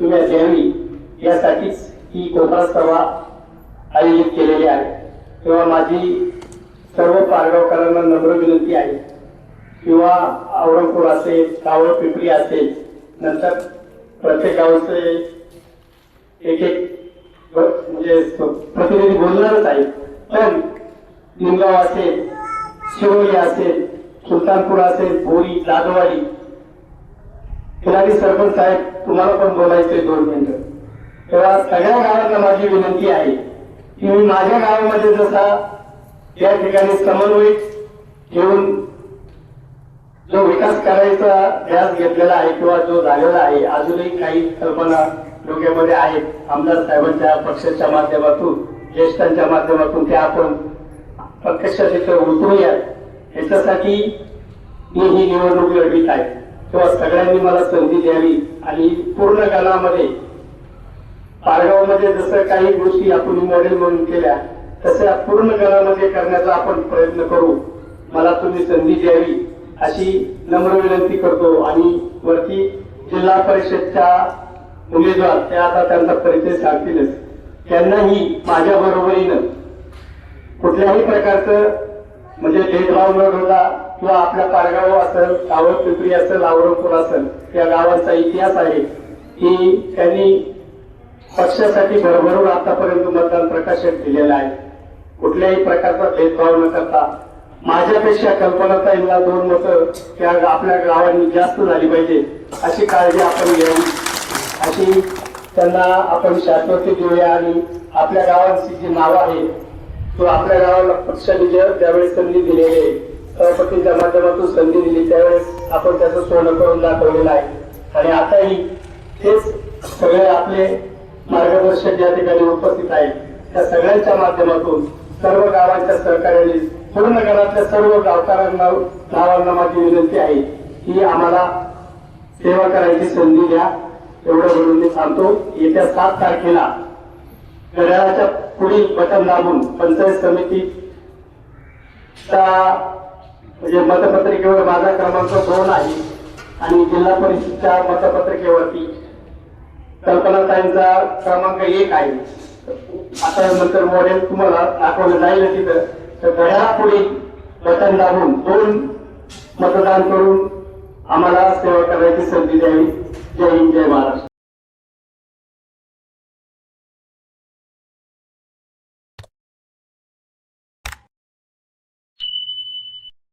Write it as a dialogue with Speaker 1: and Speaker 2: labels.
Speaker 1: तुम्हाला द्यावी यासाठीच ही कोकणा सभा आयोजित केलेली आहे. तेव्हा माझी सर्व पारगावकरांना नम्र विनंती आहे. किंवा औरंगपूर असेल कावळ पिंपरी असेल नंतर प्रत्येक गावचे एक एक म्हणजे प्रतिनिधी बोलणारच आहे पण निमगाव असेल शिरोली असेल सुलतानपूर असेल बोरी लादवाडी खिलाडी सरपंच साहेब तुम्हाला पण बोलायचंय दोन मिनिटं. तेव्हा सगळ्या गावांना माझी विनंती आहे की मी माझ्या गावामध्ये जसा या ठिकाणी समन्वय घेऊन जो विकास करायचा ध्यास घेतलेला आहे किंवा जो झालेला आहे अजूनही काही कल्पना डोक्यामध्ये आहेत. आमदार साहेबांच्या पक्षाच्या माध्यमातून ज्येष्ठांच्या माध्यमातून त्या आपण प्रत्यक्षात तिथे उतरूयात याच्यासाठी मी ही निवडणूक लढवीत आहे. तेव्हा सगळ्यांनी मला संधी द्यावी आणि पूर्ण कालामध्ये पारगावमध्ये जसं काही गोष्टी आपण मॉडेल म्हणून केल्या तशा पूर्ण गावामध्ये करण्याचा आपण प्रयत्न करू. मला तुम्ही संधी द्यावी अशी नम्र विनंती करतो आणि वरती जिल्हा परिषदच्या उमेदवार त्या आता त्यांचा परिचय सांगतीलच त्यांनाही माझ्या बरोबरीनं कुठल्याही प्रकारचं म्हणजे भेदभाव न ठेवता किंवा आपल्या पारगाव असेल कावळ पिंपरी असेल औरंगपूर असेल या गावांचा इतिहास आहे की त्यांनी पक्षासाठी भरभरून आतापर्यंत मतदान प्रकाशन केलेलं आहे. कुठल्याही प्रकारचा भेदभाव न करता. माझ्यापेक्षा कल्पनाताईंना दोन मतं त्या आपल्या गावांनी जास्त झाली पाहिजे अशी काळजी आपण घेऊ. अशी त्यांना आपण शाश्वती देऊया आणि आपल्या गावांची जी नावं आहे तो आपल्या गावाला पक्षाने जे ज्यावेळेस संधी दिलेली आहे. माध्यमातून संधी दिली त्यावेळेस आपण त्याचं सोनं करून दाखवलेलं आहे. आणि आताही तेच सगळे आपले मार्गदर्शक या ठिकाणी उपस्थित आहेत. त्या सगळ्यांच्या माध्यमातून सर्व गावांच्या सहकार्याने पूर्ण गावातल्या सर्व गावकऱ्यांना गावांना माझी विनंती आहे की आम्हाला सेवा करायची संधी द्या. एवढं म्हणून मी सांगतो येत्या सात तारखेला घड्याळाच्या पुढील बटन दाबून पंचायत समितीचा म्हणजे मतपत्रिकेवर माझा क्रमांक दोन आहे आणि जिल्हा परिषदच्या मतपत्रिकेवरती कल्पनाताईंचा क्रमांक एक आहे. आता नंतर मॉडेल तुम्हाला दाखवलं जाईल तिथं. तर घड्याळा पुढील बटन दाबून दोन मतदान करून आम्हाला सेवा करायची संधी द्यावी. जय हिंद जय महाराष्ट्र.